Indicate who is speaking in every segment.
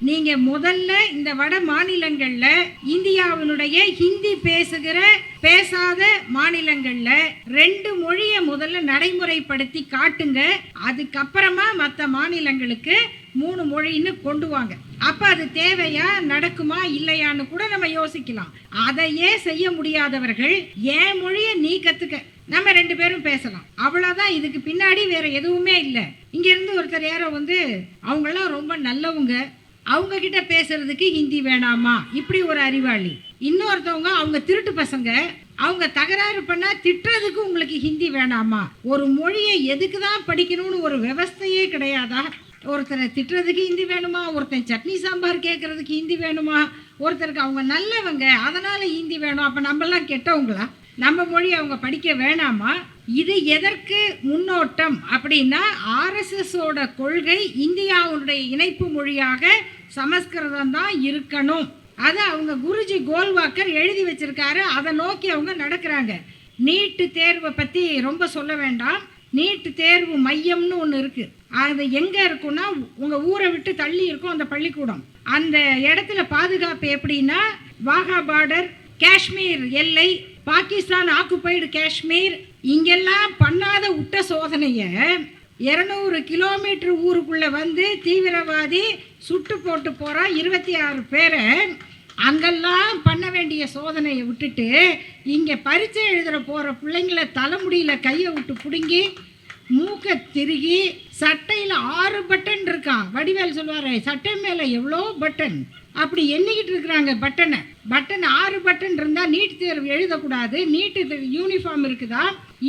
Speaker 1: நீங்க முதல்ல இந்த வட மாநிலங்கள்ல இந்தியாவினுடைய ஹிந்தி பேசுகிற பேசாத மாநிலங்கள்ல ரெண்டு மொழியை முதல்ல நடைமுறைப்படுத்தி காட்டுங்க. அதுக்கப்புறமா மற்ற மாநிலங்களுக்கு மூணு மொழின்னு கொண்டு வாங்க அப்ப அது தேவையா நடக்குமா இல்லையான்னு கூட நம்ம யோசிக்கலாம். அதையே செய்ய முடியாதவர்கள் என் மொழியை நீ கத்துக்க? நம்ம ரெண்டு பேரும் பேசலாம். அவ்வளவுதான். இதுக்கு பின்னாடி வேற எதுவுமே இல்லை. இங்க இருந்து ஒருத்தர் யாரோ வந்து அவங்கெல்லாம் ரொம்ப நல்லவங்க. அவங்க கிட்ட பேசுறதுக்கு ஹிந்தி வேணாமா? இப்படி ஒரு அறிவாளி. இன்னொருத்தவங்க அவங்க திருட்டு பசங்க அவங்க தகராறு பண்ணா திட்டுறதுக்கு உங்களுக்கு ஹிந்தி வேணாமா? ஒரு மொழியை எதுக்கு தான் படிக்கணும்னு ஒரு விவஸ்தையே கிடையாதா? ஒருத்தரை திட்டுறதுக்கு ஹிந்தி வேணுமா? ஒருத்தன் சட்னி சாம்பார் கேட்கறதுக்கு ஹிந்தி வேணுமா? ஒருத்தருக்கு அவங்க நல்லவங்க அதனால ஹிந்தி வேணும். அப்போ நம்மலாம் கெட்டவங்களா? நம்ம மொழி அவங்க படிக்க வேணாமா? இது எதற்கு முன்னோட்டம் அப்படின்னா ஆர்எஸ்எஸோட கொள்கை இந்தியாவுடைய இணைப்பு மொழியாக சமஸ்கிருதம் தான் இருக்கணும். அதை அவங்க குருஜி கோல்வாக்கர் எழுதி வச்சிருக்காரு. அதை நோக்கி அவங்க நடக்கிறாங்க. நீட்டு தேர்வை பற்றி ரொம்ப சொல்ல வேண்டாம். நீட்டு தேர்வு மையம்னு ஒன்று இருக்குது அது எங்கே இருக்குன்னா உங்கள் ஊரை விட்டு தள்ளி இருக்கும் அந்த பள்ளிக்கூடம். அந்த இடத்துல பாதுகாப்பு எப்படின்னா வாகா பார்டர் காஷ்மீர் எல்லை பாகிஸ்தான் ஆக்குப்பைடு காஷ்மீர் இங்கெல்லாம் பண்ணாத விட்ட சோதனையை இரநூறு கிலோமீட்டர் ஊருக்குள்ளே வந்து தீவிரவாதி சுட்டு போட்டு போகிறான் இருபத்தி ஆறு பேரை. அங்கெல்லாம் பண்ண வேண்டிய சோதனையை விட்டுட்டு இங்கே பரீட்சை எழுதுகிற போகிற பிள்ளைங்கள தலைமுடியில் கையை விட்டு பிடுங்கி மூக்கை திருகி சட்டையில் ஆறு பட்டன் இருக்கான் வடிவேல் சொல்லுவார் சட்டை மேலே எவ்வளோ பட்டன் அப்படி எண்ணிக்கிட்டு இருக்கிறாங்க பட்டனை. பட்டன் ஆறு பட்டன் இருந்தால் நீட் தேர்வு எழுதக்கூடாது. நீட்டு யூனிஃபார்ம் இருக்குதா?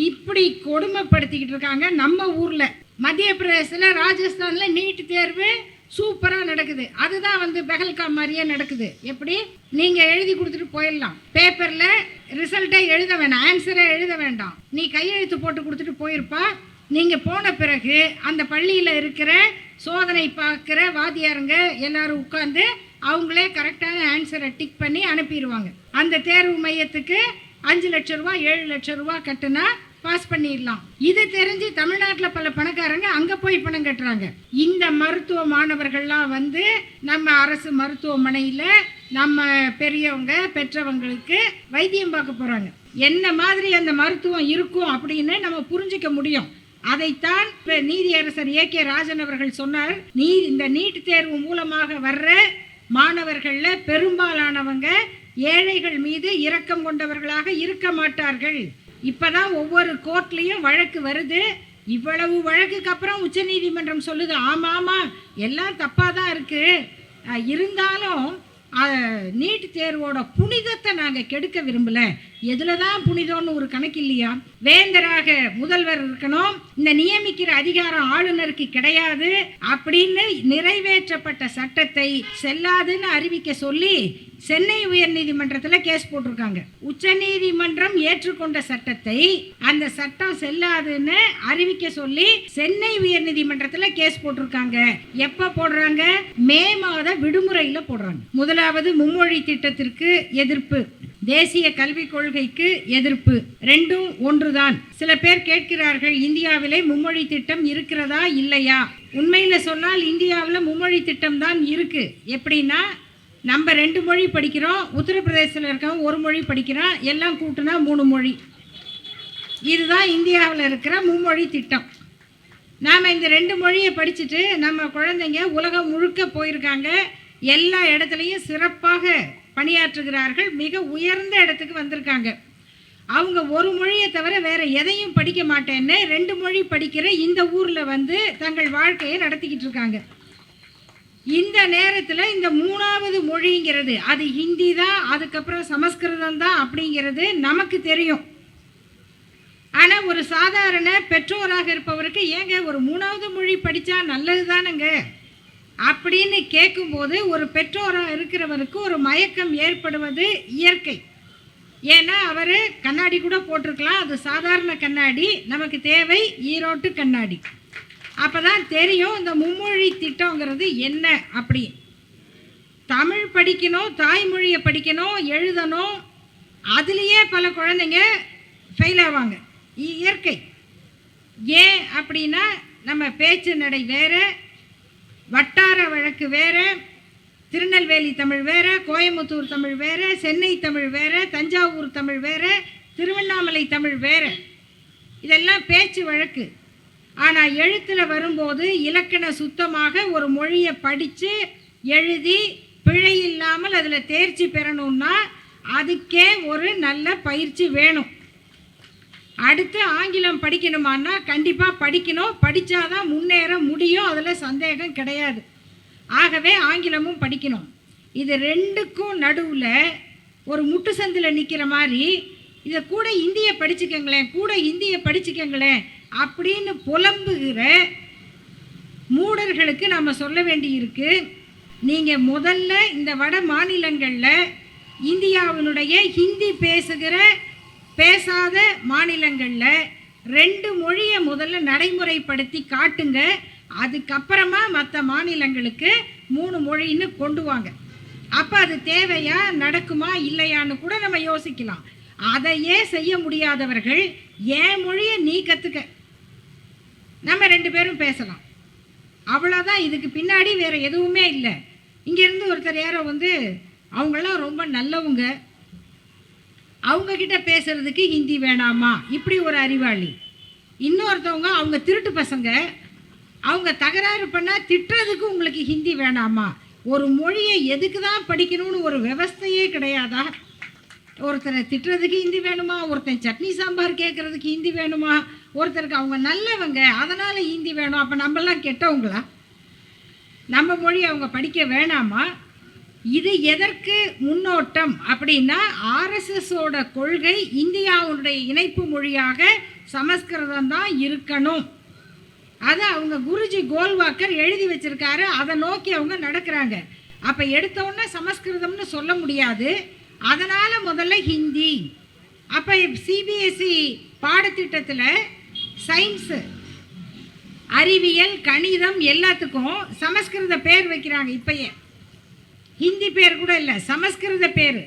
Speaker 1: இப்படி கொடுமைப்படுத்திக்கிட்டு இருக்காங்க நம்ம ஊரில். மத்திய பிரதேசத்தில் ராஜஸ்தானில் நீட் தேர்வு சூப்பராக நடக்குது. அதுதான் வந்து பெஹல்கா மாதிரியே நடக்குது. எப்படி? நீங்கள் எழுதி கொடுத்துட்டு போயிடலாம். பேப்பரில் ரிசல்ட்டை எழுத வேண்டாம் ஆன்சரை எழுத வேண்டாம். நீ கையெழுத்து போட்டு கொடுத்துட்டு போயிருப்பா. நீங்கள் போன பிறகு அந்த பள்ளியில் இருக்கிற சோதனை பார்க்குற வாத்தியாருங்க எல்லாரும் உட்காந்து அவங்களே கரெக்டான ஆன்சரை டிக் பண்ணி அனுப்பிடுவாங்க அந்த தேர்வு மையத்துக்கு அஞ்சு லட்ச ரூபா ஏழு லட்ச ரூபா கட்டுனா பாஸ் பண்ணிடலாம். இது தெரிஞ்சு தமிழ்நாட்டில் பல பணக்காரங்க அங்கே போய் பணம் கட்டுறாங்க. இந்த மருத்துவ மாணவர்கள்லாம் வந்து நம்ம அரசு மருத்துவமனையில் நம்ம பெரியவங்க பெற்றவங்களுக்கு வைத்தியம் பார்க்க போகிறாங்க என்ன மாதிரி அந்த மருத்துவம் இருக்கும் அப்படின்னு நம்ம புரிஞ்சிக்க முடியும். அதைத்தான் இப்ப நீதியரசர் ஏ கே ராஜன் அவர்கள் சொன்னார். நீ இந்த நீட் தேர்வு மூலமாக வர்ற மாணவர்களில் பெரும்பாலானவங்க ஏழைகள் மீது இரக்கம் கொண்டவர்களாக இருக்க மாட்டார்கள். இப்போதான் ஒவ்வொரு கோர்ட்லேயும் வழக்கு வருது. இவ்வளவு வழக்குக்கு அப்புறம் உச்சநீதிமன்றம் சொல்லுது. ஆமாம் ஆமாம் எல்லாம் தப்பாக தான் இருக்குது இருந்தாலும் நீட் தேர்வோட புனிதத்தை நாங்கள் கெடுக்க விரும்பலை. எதில் தான் புனிதம்னு ஒரு கணக்கு இல்லையா? வேந்தராக முதல்வர் இருக்கணும். இந்த நியமிக்கிற அதிகாரம் ஆளுநருக்கு கிடையாது அப்படின்னு நிறைவேற்றப்பட்ட சட்டத்தை செல்லாதுன்னு அறிவிக்க சொல்லி சென்னை உயர்நீதிமன்றத்தில் கேஸ் போட்டிருக்காங்க. உச்சநீதிமன்றம் ஏற்றுக்கொண்ட சட்டத்தை அந்த சட்டம் செல்லாதுன்னு அறிவிக்க சொல்லி சென்னை உயர்நீதிமன்றத்தில் கேஸ் போட்டிருக்காங்க. எப்ப போடுறாங்க? மே மாத விடுமுறையில போடுறாங்க. முதலாவது மும்மொழி திட்டத்திற்கு எதிர்ப்பு. தேசிய கல்விக் கொள்கைக்கு எதிர்ப்பு. ரெண்டும் ஒன்றுதான். சில பேர் கேட்கிறார்கள் இந்தியாவிலே மும்மொழி திட்டம் இருக்கிறதா இல்லையா? உண்மையில சொன்னால் இந்தியாவில் மும்மொழி திட்டம் தான் இருக்கு. எப்படின்னா நம்ம ரெண்டு மொழி படிக்கிறோம் உத்தரப்பிரதேசத்தில் இருக்கவங்க ஒரு மொழி படிக்கிறான் எல்லாம் கூட்டுனா மூணு மொழி. இதுதான் இந்தியாவில் இருக்கிற மும்மொழி திட்டம். நாம் இந்த ரெண்டு மொழியை படிச்சுட்டு நம்ம குழந்தைங்க உலகம் முழுக்க போயிருக்காங்க. எல்லா இடத்துலையும் சிறப்பாக பணியாற்றுகிறார்கள் மிக உயர்ந்த இடத்துக்கு வந்திருக்காங்க. அவங்க ஒரு மொழியை தவிர வேறு எதையும் படிக்க மாட்டேன்னு ரெண்டு மொழி படிக்கிற இந்த ஊரில் வந்து தங்கள் வாழ்க்கையை நடத்திக்கிட்டு இருக்காங்க. இந்த நேரத்தில் இந்த மூணாவது மொழிங்கிறது அது ஹிந்தி தான் அதுக்கப்புறம் சமஸ்கிருதம் தான் அப்படிங்கிறது நமக்கு தெரியும். ஆனால் ஒரு சாதாரண பெற்றோராக இருப்பவருக்கு ஏங்க ஒரு மூணாவது மொழி படித்தா நல்லது தானுங்க அப்படின்னு கேட்கும்போது ஒரு பெற்றோராக இருக்கிறவருக்கு ஒரு மயக்கம் ஏற்படுவது இயற்கை. ஏன்னா அவர் கண்ணாடி கூட போட்டிருக்கலாம். அது சாதாரண கண்ணாடி. நமக்கு தேவை ஈரோட்டு கண்ணாடி. அப்போ தான் தெரியும் இந்த மும்மொழி திட்டங்கிறது என்ன அப்படி. தமிழ் படிக்கணும் தாய்மொழியை படிக்கணும் எழுதணும். அதுலேயே பல குழந்தைங்க ஃபெயில் ஆவாங்க. இ- இயற்கை. ஏன் அப்படின்னா நம்ம பேச்சு நடை வேறு வட்டார வழக்கு வேற திருநெல்வேலி தமிழ் வேறு கோயம்புத்தூர் தமிழ் வேறு சென்னை தமிழ் வேறு தஞ்சாவூர் தமிழ் வேறு திருவண்ணாமலை தமிழ் வேற. இதெல்லாம் பேச்சு வழக்கு. ஆனால் எழுத்தில் வரும்போது இலக்கண சுத்தமாக ஒரு மொழியை படித்து எழுதி பிழை இல்லாமல் அதில் தேர்ச்சி பெறணும்னா அதுக்கே ஒரு நல்ல பயிற்சி வேணும். அடுத்து ஆங்கிலம் படிக்கணுமான்னா கண்டிப்பாக படிக்கணும். படித்தாதான் முன்னேற முடியும். அதில் சந்தேகம் கிடையாது. ஆகவே ஆங்கிலமும் படிக்கணும். இது ரெண்டுக்கும் நடுவில் ஒரு முட்டு சந்தில் நிற்கிற மாதிரி இதை கூட இந்திய படிச்சுக்கங்களேன் கூட இந்திய படிச்சுக்கங்களேன் அப்படின்னு புலம்புகிற மூடர்களுக்கு நம்ம சொல்ல வேண்டியிருக்கு. நீங்கள் முதல்ல இந்த வட மாநிலங்களில் இந்தியாவினுடைய ஹிந்தி பேசுகிற பேசாத மாநிலங்களில் ரெண்டு மொழியை முதல்ல நடைமுறைப்படுத்தி காட்டுங்க. அதுக்கப்புறமா மற்ற மாநிலங்களுக்கு மூணு மொழின்னு கொண்டு வாங்க அப்போ அது தேவையா நடக்குமா இல்லையான்னு கூட நம்ம யோசிக்கலாம். அதையே செய்ய முடியாதவர்கள் என் மொழியை நீ கற்றுக்க நம்ம ரெண்டு பேரும் பேசலாம். அவ்வளோதான் இதுக்கு பின்னாடி வேறு எதுவுமே இல்லை. இங்கேருந்து ஒருத்தர் யாரோ வந்து அவங்களாம் ரொம்ப நல்லவங்க. அவங்கக்கிட்ட பேசுகிறதுக்கு ஹிந்தி வேணாமா? இப்படி ஒரு அறிவாளி. இன்னொருத்தவங்க அவங்க திருட்டு பசங்க அவங்க தகராறு பண்ணால் திட்டுறதுக்கு உங்களுக்கு ஹிந்தி வேணாமா? ஒரு மொழியை எதுக்கு தான் படிக்கணும்னு ஒரு விவஸ்தையே கிடையாதா? ஒருத்தரை திட்டுறதுக்கு ஹிந்தி வேணுமா? ஒருத்தன் சட்னி சாம்பார் கேட்குறதுக்கு ஹிந்தி வேணுமா? ஒருத்தருக்கு அவங்க நல்லவங்க அதனால் ஹிந்தி வேணும். அப்போ நம்மலாம் கெட்டவங்களா? நம்ம மொழி அவங்க படிக்க வேணாமா? இது எதற்கு முன்னோட்டம் அப்படின்னா ஆர்எஸ்எஸோட கொள்கை இந்தியாவுடைய இணைப்பு மொழியாக சமஸ்கிருதம் தான் இருக்கணும். அதை அவங்க குருஜி கோல்வாக்கர் எழுதி வச்சிருக்காரு. அதை நோக்கி அவங்க நடக்கிறாங்க. அப்போ எடுத்தோன்னே சமஸ்கிருதம்னு சொல்ல முடியாது. அதனால் முதல்ல ஹிந்தி. அப்போ சிபிஎஸ்சி பாடத்திட்டத்தில் சயின்ஸு அறிவியல் கணிதம் எல்லாத்துக்கும் சமஸ்கிருத பேர் வைக்கிறாங்க இப்பயே. ஹிந்தி பேர் கூட இல்லை சமஸ்கிருத பேர்.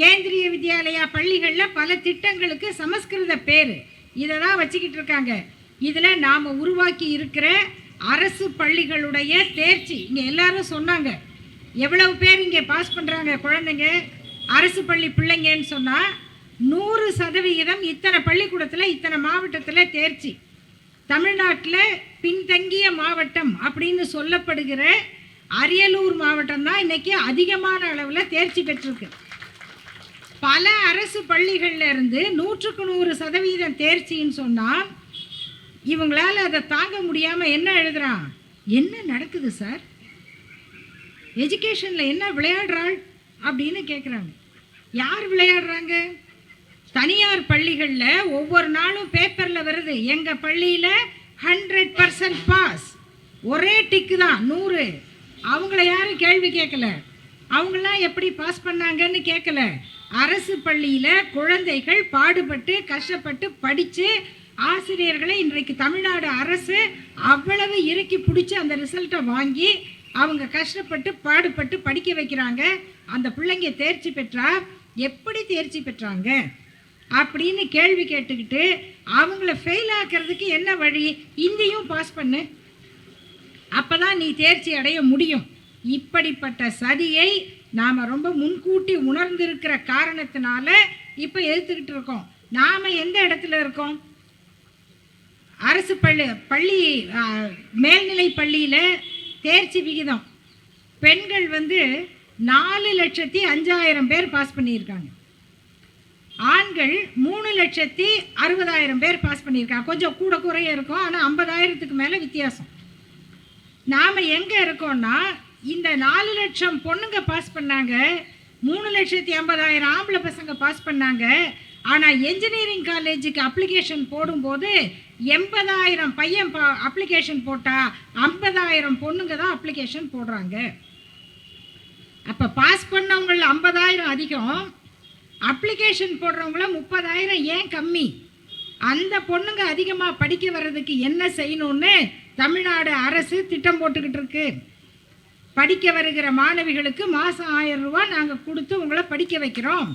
Speaker 1: கேந்திரிய வித்யாலயா பள்ளிகளில் பல திட்டங்களுக்கு சமஸ்கிருத பேர். இதை தான் வச்சுக்கிட்டு இருக்காங்க. இதில் நாம் உருவாக்கி இருக்கிற அரசு பள்ளிகளுடைய தேர்ச்சி. இங்கே எல்லாரும் சொன்னாங்க. எவ்வளவு பேர் இங்கே பாஸ் பண்ணுறாங்க குழந்தைங்க? அரசு பள்ளி பிள்ளைங்கன்னு சொன்னால் நூறு சதவிகிதம் இத்தனை பள்ளிக்கூடத்தில் இத்தனை மாவட்டத்தில் தேர்ச்சி. தமிழ்நாட்டில் பின்தங்கிய மாவட்டம் அப்படின்னு சொல்லப்படுகிற அரியலூர் மாவட்டம் தான் இன்றைக்கி அதிகமான அளவில் தேர்ச்சி பெற்றிருக்கு. பல அரசு பள்ளிகளில் இருந்து நூற்றுக்கு நூறு சதவீதம் தேர்ச்சின்னு சொன்னால் இவங்களால அதை தாங்க முடியாமல் என்ன எழுதுகிறான் என்ன நடக்குது சார்? எஜுகேஷனில் என்ன விளையாடுறாள் அப்படின்னு கேட்குறாங்க யார் விளையாடுறாங்க? தனியார் பள்ளிகளில் ஒவ்வொரு நாளும் பேப்பரில் வருது எங்கள் பள்ளியில் ஹண்ட்ரட் பர்சன்ட் பாஸ் ஒரே டிக்கு தான் நூறு. அவங்கள யாரும் கேள்வி கேட்கல. அவங்களாம் எப்படி பாஸ் பண்ணாங்கன்னு கேட்கல. அரசு பள்ளியில் குழந்தைகள் பாடுபட்டு கஷ்டப்பட்டு படித்து ஆசிரியர்களை இன்றைக்கு தமிழ்நாடு அரசு அவ்வளவு இறுக்கி பிடிச்சி அந்த ரிசல்ட்டை வாங்கி அவங்க கஷ்டப்பட்டு பாடுபட்டு படிக்க வைக்கிறாங்க. அந்த பிள்ளைங்க தேர்ச்சி பெற்றா எப்படி தேர்ச்சி பெற்றாங்க? அப்படின்னு கேள்வி கேட்டுக்கிட்டு அவங்கள ஃபெயில் ஆக்கிறதுக்கு என்ன வழி? இந்தியும் பாஸ் பண்ணு. அப்பதான் நீ தேர்ச்சி அடைய முடியும். இப்படிப்பட்ட சதியை நாம் ரொம்ப முன்கூட்டி உணர்ந்திருக்கிற காரணத்தினால இப்போ எதிர்த்துக்கிட்டு இருக்கோம். நாம் எந்த இடத்துல இருக்கோம்? அரசு பள்ளி பள்ளி மேல்நிலை பள்ளியில் தேர்ச்சி விகிதம். பெண்கள் வந்து நாலு லட்சத்தி அஞ்சாயிரம் பேர் பாஸ் பண்ணியிருக்காங்க. ஆண்கள் மூணு லட்சத்தி அறுபதாயிரம் பேர் பாஸ் பண்ணியிருக்காங்க. கொஞ்சம் கூட குறைய இருக்கும். ஆனால் ஐம்பதாயிரத்துக்கு மேலே வித்தியாசம். நாம் எங்கே இருக்கோம்னா இந்த நாலு லட்சம் பொண்ணுங்க பாஸ் பண்ணாங்க. மூணு லட்சத்தி ஐம்பதாயிரம் ஆம்பளை பசங்க பாஸ் பண்ணாங்க. ஆனால் என்ஜினியரிங் காலேஜுக்கு அப்ளிகேஷன் போடும்போது எண்பதாயிரம் பையன் பா அப்ளிகேஷன் போட்டால் ஐம்பதாயிரம் பொண்ணுங்க தான் அப்ளிகேஷன் போடுறாங்க. அப்போ பாஸ் பண்ணவங்கள ஐம்பதாயிரம் அதிகம். அப்ளிகேஷன் போடுறவங்கள முப்பதாயிரம் ஏன் கம்மி? அந்த பொண்ணுங்க அதிகமாக படிக்க வர்றதுக்கு என்ன செய்யணும்னு தமிழ்நாடு அரசு திட்டம் போட்டுக்கிட்டு இருக்கு. படிக்க வருகிற மாணவிகளுக்கு மாதம் ஆயிரம் ரூபா நாங்கள் கொடுத்து உங்களை படிக்க வைக்கிறோம்.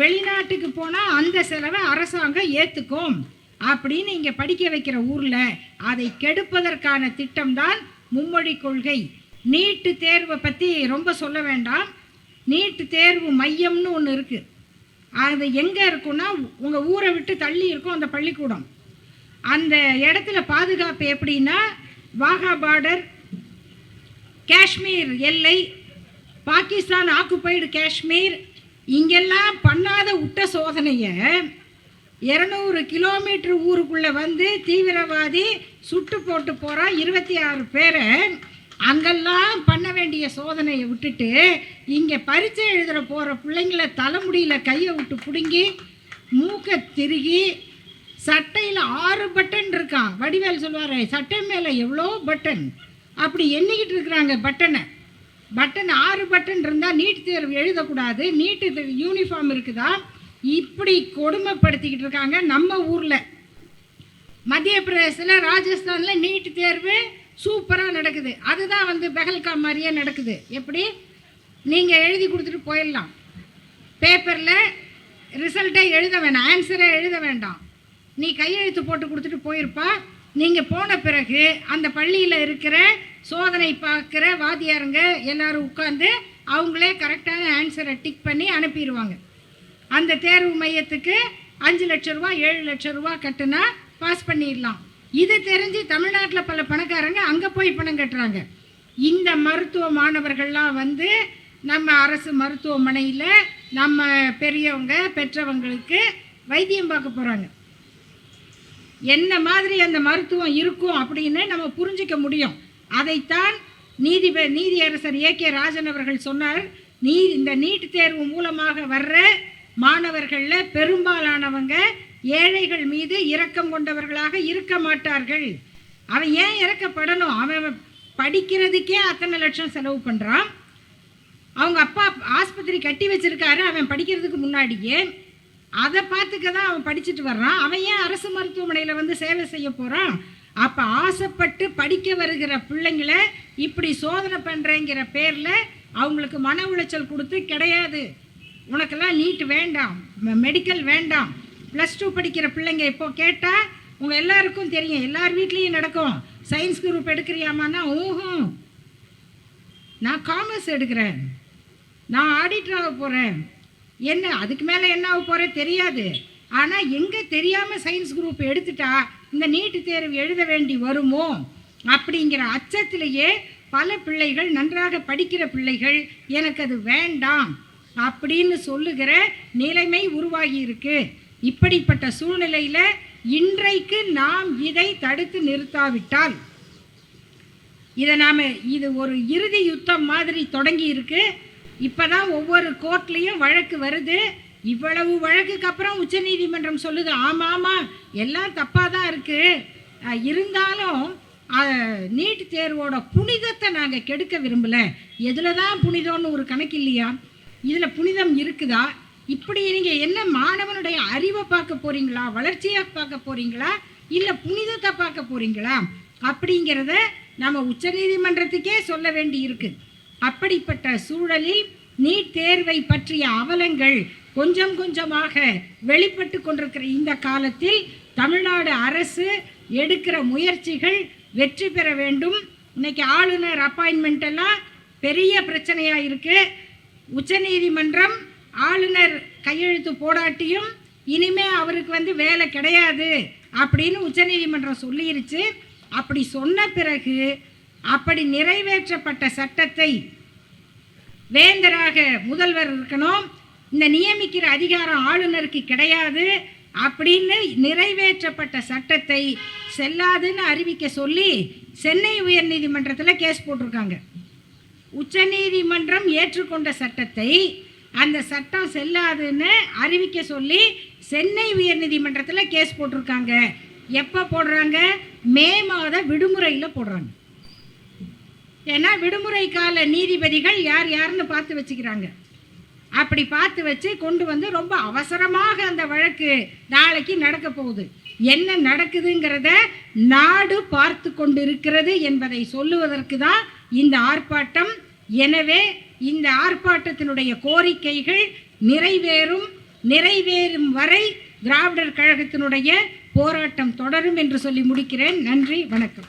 Speaker 1: வெளிநாட்டுக்கு போனால் அந்த செலவை அரசாங்கம் ஏற்றுக்கும் அப்படின்னு இங்கே படிக்க வைக்கிற ஊரில் அதை கெடுப்பதற்கான திட்டம்தான் மும்மொழி கொள்கை. நீட்டு தேர்வை பற்றி ரொம்ப சொல்ல வேண்டாம். நீட்டு தேர்வு மையம்னு ஒன்று இருக்குது அது எங்கே இருக்குன்னா உங்கள் ஊரை விட்டு தள்ளி இருக்கும் அந்த பள்ளிக்கூடம். அந்த இடத்துல பாதுகாப்பு எப்படின்னா வாகா பார்டர் காஷ்மீர் எல்லை பாகிஸ்தான் ஆக்குப்பைடு காஷ்மீர் இங்கெல்லாம் பண்ணாத விட்ட சோதனையை இரநூறு கிலோமீட்டர் ஊருக்குள்ளே வந்து தீவிரவாதி சுட்டு போட்டு போகிறான் இருபத்தி ஆறு பேரை. அங்கெல்லாம் பண்ண வேண்டிய சோதனையை விட்டுட்டு இங்கே பரீட்சை எழுதுகிற போகிற பிள்ளைங்கள தலைமுடியில் கையை விட்டு பிடுங்கி மூக்கை திருகி சட்டையில் ஆறு பட்டன் இருக்கான் வடிவேல் சொல்லுவார் சட்டை மேலே எவ்வளோ பட்டன் அப்படி எண்ணிக்கிட்டு இருக்கிறாங்க பட்டனை பட்டன் ஆறு பட்டன் இருந்தால் நீட் தேர்வு எழுதக்கூடாது. நீட்டு யூனிஃபார்ம் இருக்குதா? இப்படி கொடுமைப்படுத்திக்கிட்டு இருக்காங்க நம்ம ஊரில். மத்திய பிரதேசத்தில் ராஜஸ்தானில் நீட் தேர்வு சூப்பராக நடக்குது. அதுதான் வந்து பெகல்கா மாதிரியே நடக்குது. எப்படி? நீங்கள் எழுதி கொடுத்துட்டு போயிடலாம். பேப்பரில் ரிசல்ட்டை எழுத வேண்டாம் ஆன்சரை எழுத வேண்டாம். நீ கையெழுத்து போட்டு கொடுத்துட்டு போயிருப்பா. நீங்கள் போன பிறகு அந்த பள்ளியில் இருக்கிற சோதனை பார்க்குற வாத்தியாருங்க எல்லோரும் உட்காந்து அவங்களே கரெக்டான ஆன்சரை டிக் பண்ணி அனுப்பிடுவாங்க. அந்த தேர்வு மையத்துக்கு அஞ்சு லட்ச ரூபா ஏழு லட்ச ரூபா கட்டுனா பாஸ் பண்ணிடலாம். இது தெரிஞ்சு தமிழ்நாட்டில் பல பணக்காரங்க அங்கே போய் பணம் கட்டுறாங்க. இந்த மருத்துவ மாணவர்கள்லாம் வந்து நம்ம அரசு மருத்துவமனையில் நம்ம பெரியவங்க பெற்றவங்களுக்கு வைத்தியம் பார்க்க போகிறாங்க என்ன மாதிரி அந்த மருத்துவம் இருக்கும் அப்படின்னு நம்ம புரிஞ்சிக்க முடியும். அதைத்தான் நீதிப நீதியரசர் ஏ கே ராஜன் அவர்கள் சொன்னார். நீ இந்த நீட் தேர்வு மூலமாக வர்ற மாணவர்களில் பெரும்பாலானவங்க ஏழைகள் மீது இரக்கம் கொண்டவர்களாக இருக்க மாட்டார்கள். அவன் ஏன் இறக்கப்படணும்? அவன் படிக்கிறதுக்கே அத்தனை லட்சம் செலவு பண்ணுறான் அவங்க அப்பா ஆஸ்பத்திரி கட்டி வச்சிருக்காரு. அவன் படிக்கிறதுக்கு முன்னாடியே அதை பார்த்துக்க தான் அவன் படிச்சுட்டு வர்றான். அவன் ஏன் அரசு மருத்துவமனையில் வந்து சேவை செய்ய போகிறான் அப்போ ஆசைப்பட்டு படிக்க வருகிற பிள்ளைங்களை இப்படி சோதனை பண்ணுறேங்கிற பேரில் அவங்களுக்கு மன உளைச்சல் கொடுத்து கிடையாது. உனக்கெல்லாம் நீட் வேண்டாம் மெடிக்கல் வேண்டாம். ப்ளஸ் டூ படிக்கிற பிள்ளைங்க இப்போ கேட்டால் உங்கள் எல்லாருக்கும் தெரியும் எல்லார் வீட்லேயும் நடக்கும். சயின்ஸ் குரூப் எடுக்கிறியாமான்னா ஓஹோ நான் காமர்ஸ் எடுக்கிறேன். நான் ஆடிட்டர் ஆக போகிறேன் என்ன அதுக்கு மேலே என்ன ஆக போகிற தெரியாது. ஆனால் எங்கே தெரியாமல் சயின்ஸ் குரூப் எடுத்துட்டா இந்த நீட்டு தேர்வு எழுத வேண்டி வருமோ? அப்படிங்கிற அச்சத்திலேயே பல பிள்ளைகள் நன்றாக படிக்கிற பிள்ளைகள் எனக்கு அது வேண்டாம் அப்படின்னு சொல்லுகிற நிலைமை உருவாகி இருக்கு. இப்படிப்பட்ட சூழ்நிலையில் இன்றைக்கு நாம் இதை தடுத்து நிறுத்தாவிட்டால் இதை நாம் இது ஒரு இறுதி யுத்தம் மாதிரி தொடங்கி இருக்குது இப்போ தான் ஒவ்வொரு கோர்ட்லேயும் வழக்கு வருது. இவ்வளவு வழக்குக்கு அப்புறம் உச்சநீதிமன்றம் சொல்லுது. ஆமாம் ஆமாம் எல்லாம் தப்பாக தான் இருக்குது இருந்தாலும் நீட் தேர்வோட புனிதத்தை நாங்கள் கெடுக்க விரும்பலை. எதில் தான் புனிதம்னு ஒரு கணக்கு இல்லையா? இதில் புனிதம் இருக்குதா? இப்படி நீங்கள் என்ன மாணவனுடைய அறிவை பார்க்க போகிறீங்களா வளர்ச்சியாக பார்க்க போகிறீங்களா இல்லை புனிதத்தை பார்க்க போகிறீங்களா அப்படிங்கிறத நம்ம உச்சநீதிமன்றத்துக்கே சொல்ல வேண்டி இருக்குது அப்படிப்பட்ட சூழலில் நீட் தேர்வை பற்றிய அவலங்கள் கொஞ்சம் கொஞ்சமாக வெளிப்பட்டு கொண்டிருக்கிற இந்த காலத்தில் தமிழ்நாடு அரசு எடுக்கிற முயற்சிகள் வெற்றி பெற வேண்டும். இன்னைக்கு ஆளுநர் அப்பாயின்மெண்ட் எல்லாம் பெரிய பிரச்சனையாக இருக்குது உச்சநீதிமன்றம் ஆளுநர் கையெழுத்து போடாட்டியும் இனிமே அவருக்கு வந்து வேலை கிடையாது அப்படின்னு உச்சநீதிமன்றம் சொல்லிருச்சு. அப்படி சொன்ன பிறகு அப்படி நிறைவேற்றப்பட்ட சட்டத்தை வேந்தராக முதல்வர் இருக்கணும். இந்த நியமிக்கிற அதிகாரம் ஆளுநருக்கு கிடையாது. அப்படின்னு நிறைவேற்றப்பட்ட சட்டத்தை செல்லாதுன்னு அறிவிக்க சொல்லி சென்னை உயர்நீதிமன்றத்தில் கேஸ் போட்டிருக்காங்க. உச்சநீதிமன்றம் ஏற்றுக்கொண்ட சட்டத்தை அந்த சட்டம் செல்லாதுன்னு அறிவிக்க சொல்லி சென்னை உயர்நீதிமன்றத்தில் கேஸ் போட்டிருக்காங்க. எப்போ போடுறாங்க? மே மாத விடுமுறையில் போடுறாங்க. ஏன்னா விடுமுறை கால நீதிபதிகள் யார் யாருன்னு பார்த்து வச்சுக்கிறாங்க. அப்படி பார்த்து வச்சு கொண்டு வந்து ரொம்ப அவசரமாக அந்த வழக்கு நாளைக்கு நடக்க போகுது. என்ன நடக்குதுங்கிறத நாடு பார்த்து கொண்டிருக்கிறது என்பதை சொல்லுவதற்கு தான் இந்த ஆர்ப்பாட்டம். எனவே இந்த ஆர்ப்பாட்டத்தினுடைய கோரிக்கைகள் நிறைவேறும். நிறைவேறும் வரை திராவிடர் கழகத்தினுடைய போராட்டம் தொடரும் என்று சொல்லி முடிக்கிறேன். நன்றி வணக்கம்.